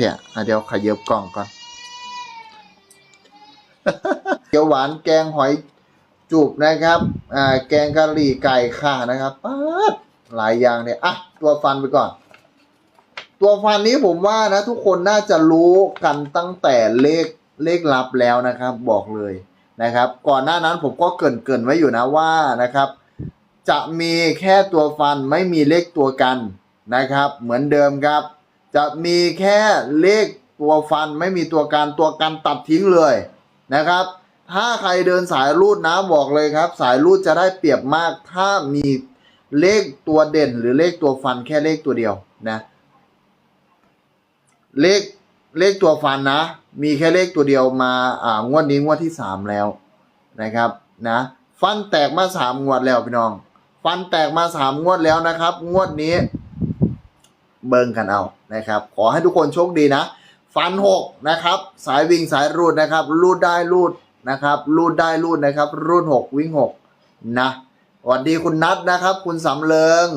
แท้อะเดี๋ยวขยับกล่องก่อนเกี๊ยวหวานแกงหอยจูบนะครับอ่าแกงกะหรี่ไก่ข่านะครับป๊าดหลายอย่างเนี่ยอะตัวฟันไปก่อน ตัวฟันนี้ผมว่านะทุกคนน่าจะรู้กันตั้งแต่เลขเลขลับแล้วนะครับ บอกเลยนะครับ ก่อนหน้านั้นผมก็เกินเกินไว้อยู่นะว่านะครับ จะมีแค่ตัวฟันไม่มีเลขตัวกันนะครับ เหมือนเดิมครับ จะมีแค่เลขตัวฟันไม่มีตัวการตัวกันตัดทิ้งเลยนะครับ ถ้าใครเดินสายรูดนะบอกเลยครับ สายรูดจะได้เปรียบมาก ถ้ามีเลขตัวเด่นหรือเลขตัวฟันแค่เลขตัวเดียวนะ เลขเลขตัวฟันนะ มีแค่เลขตัวเดียวมาอ่างวดนี้งวดที่สามแล้วนะครับนะ ฟันแตกมาสามงวดแล้วพี่น้อง ฟันแตกมาสามงวดแล้วนะครับ งวดนี้ เบิ่งกันเอานะครับ ขอให้ทุกคนโชคดีนะ ฟันหกนะครับ สายวิ่งสายรูดนะครับ รูดได้รูดนะครับ รูดได้รูดนะครับ รูดหกวิ่งหกนะสวัสดีคุณนัทนะครับ คุณสำเริง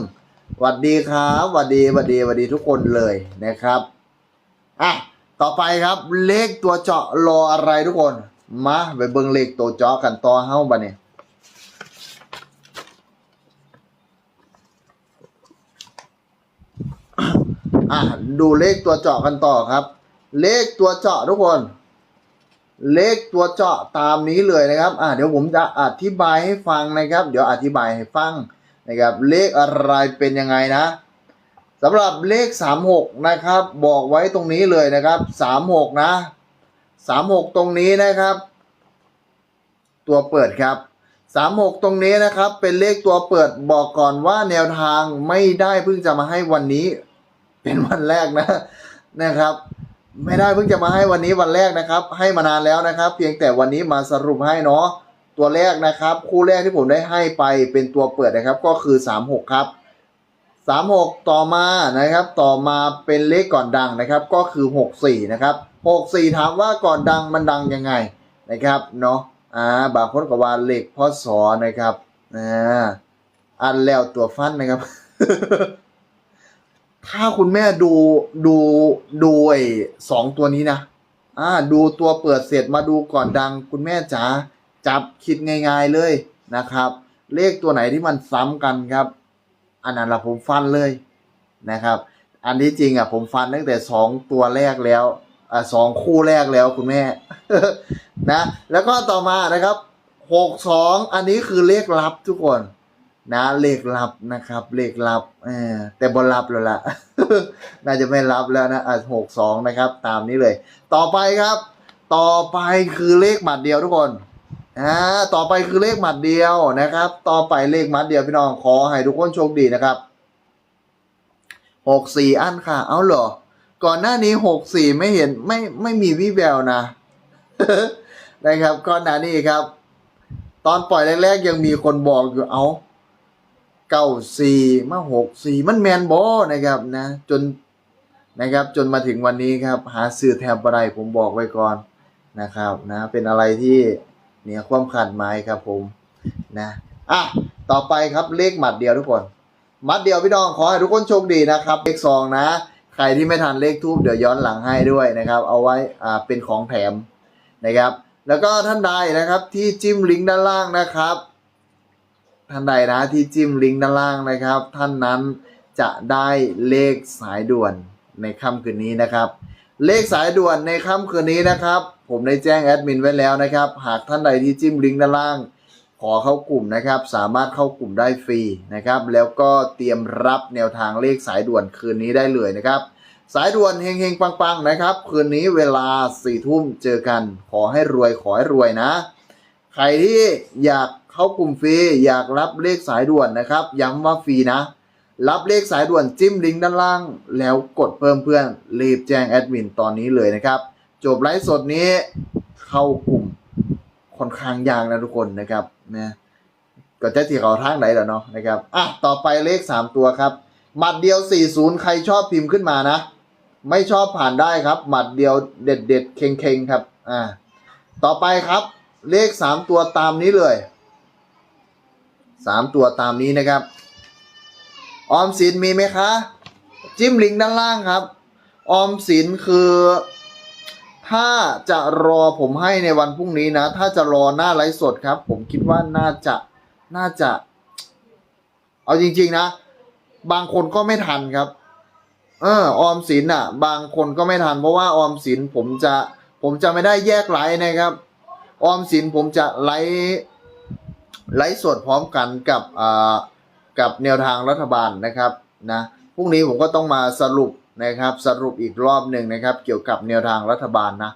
สวัสดีครับสวัสดีสวัสดีสวัสดีทุกคนเลยนะครับอะต่อไปครับเลขตัวเจาะรออะไรทุกคน มาไปเบิ่งเลขตัวเจาะกันต่อเฮ้าบะเนี่ย อะดูเลขตัวเจาะกันต่อครับ เลขตัวเจาะทุกคน เลขตัวเจาะตามนี้เลยนะครับอะเดี๋ยวผมจะอธิบายให้ฟังนะครับ เดี๋ยวอธิบายให้ฟังนะครับเลขอะไรเป็นยังไงนะสำหรับเลข 36 นะครับ บอกไว้ตรงนี้เลยนะครับ 36 นะ 36 ตรงนี้นะครับ ตัวเปิดครับ 36 ตรงนี้นะครับ เป็นเลขตัวเปิดบอกก่อนว่าแนวทางไม่ได้เพิ่งจะมาให้วันนี้ เป็นวันแรกนะนะครับ ไม่ได้เพิ่งจะมาให้วันนี้วันแรกนะครับ ให้มานานแล้วนะครับ เพียงแต่วันนี้มาสรุปให้เนาะตัวแรกนะครับ คู่แรกที่ผมได้ให้ไปเป็นตัวเปิดนะครับก็คือ 36 ครับ 36 ต่อมานะครับ ต่อมาเป็นเลขก่อนดังนะครับ ก็คือ 64 นะครับ 64 ถามว่าก่อนดังมันดังยังไงนะครับเนาะอ่าบางคนก็ว่าเลขพ่อสอนะครับอ่าอันแล้วตัวฟันนะครับ ถ้าคุณแม่ดูดูดูไอ้สองตัวนี้นะอ่าดูตัวเปิดเสร็จมาดูก่อนดัง คุณแม่จ๋าจับคิดง่ายๆเลยนะครับ เลขตัวไหนที่มันซ้ำกันครับ อันนั้นละผมฟันเลยนะครับ อันที่จริงอะผมฟันตั้งแต่สองตัวแรกแล้วอ่าสองคู่แรกแล้วคุณแม่นะ แล้วก็ต่อมานะครับหกสองอันนี้คือเลขลับทุกคน นะเลขลับนะครับ เลขลับเออแต่บนลับแล้วล่ะ น่าจะไม่รับแล้วนะอะหกสองนะครับ ตามนี้เลย ต่อไปครับ ต่อไปคือเลขหมัดเดียวทุกคนอ่าต่อไปคือเลขหมัดเดียวนะครับ ต่อไปเลขหมัดเดียวพี่น้องขอให้ทุกคนโชคดีนะครับหกสี่อันค่ะ เอาเหรอ ก่อนหน้านี้หกสี่ไม่เห็นไม่ไม่มีวิแววนะ นะครับก่อนหน้านี้ครับ ตอนปล่อยแรกๆยังมีคนบอกอยู่เอา เก้าสี่มาหกสี่มันแมนบอนะครับนะจนนะครับจนมาถึงวันนี้ครับ หาซื้อแทบอะไรผมบอกไว้ก่อนนะครับนะเป็นอะไรที่เหนี่ยความขาดหมายครับผมนะอะต่อไปครับเลขหมัดเดียวทุกคนหมัดเดียวพี่น้องขอให้ทุกคนโชคดีนะครับเลขซองนะใครที่ไม่ทันเลขทูบเดี๋ยวย้อนหลังให้ด้วยนะครับ เอาไว้อ่าเป็นของแถมนะครับ แล้วก็ท่านใดนะครับที่จิ้มลิงก์ด้านล่างนะครับ ท่านใดนะที่จิ้มลิงก์ด้านล่างนะครับ ท่านนั้นจะได้เลขสายด่วนในค่ำคืนนี้นะครับ เลขสายด่วนในค่ำคืนนี้นะครับ ผมได้แจ้งแอดมินไว้แล้วนะครับ หากท่านใดที่จิ้มลิงก์ด้านล่าง ขอเข้ากลุ่มนะครับ สามารถเข้ากลุ่มได้ฟรีนะครับ แล้วก็เตรียมรับแนวทางเลขสายด่วนคืนนี้ได้เลยนะครับ สายด่วนเฮงๆปังๆนะครับ คืนนี้เวลาสี่ทุ่มเจอกัน ขอให้รวยขอให้รวยนะ ใครที่อยาก เข้ากลุ่มฟรีอยากรับเลขสายด่วนนะครับ ย้ำว่าฟรีนะ รับเลขสายด่วนจิ้มลิงก์ด้านล่าง แล้วกดเพิ่มเพื่อนรีบแจ้งแอดมินตอนนี้เลยนะครับ จบไลฟ์สดนี้เข้ากลุ่มค่อนข้างยากนะทุกคนนะครับนะก็จะที่เขาทางไหนแล้วเนาะนะครับอะต่อไปเลข 3 ตัวครับหมัดเดียว 40 ใครชอบพิมพ์ขึ้นมานะ ไม่ชอบผ่านได้ครับ หมัดเดียวเด็ดเด็ดเค็งๆครับอ่าต่อไปครับ เลข 3 ตัวตามนี้เลย 3ตัวตามนี้นะครับ ออมสินมีไหมคะ จิ้มลิงก์ด้านล่างครับ ออมสินคือถ้าจะรอผมให้ในวันพรุ่งนี้นะ ถ้าจะรอหน้าไลฟ์สดครับ ผมคิดว่าน่าจะน่าจะ เอาจริง ๆ นะ บางคนก็ไม่ทันครับ เออออมสินอะ บางคนก็ไม่ทัน เพราะว่าออมสินผมจะ ผมจะไม่ได้แยกไลฟ์นะครับ ออมสินผมจะไลฟ์ ไลฟ์สดพร้อมกันกับอ่ากับแนวทางรัฐบาลนะครับนะพรุ่งนี้ผมก็ต้องมาสรุปนะครับสรุปอีกรอบหนึ่งนะครับ เกี่ยวกับแนวทางรัฐบาลนะ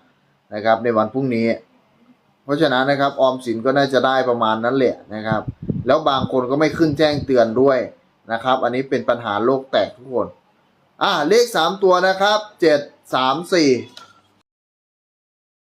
นะครับ ในวันพรุ่งนี้ เพราะฉะนั้นนะครับออมสินก็น่าจะได้ประมาณนั้นแหละนะครับ แล้วบางคนก็ไม่ขึ้นแจ้งเตือนด้วยนะครับ อันนี้เป็นปัญหาโลกแตกทุกคนอ่าเลขสามตัวนะครับเจ็ดสามสี่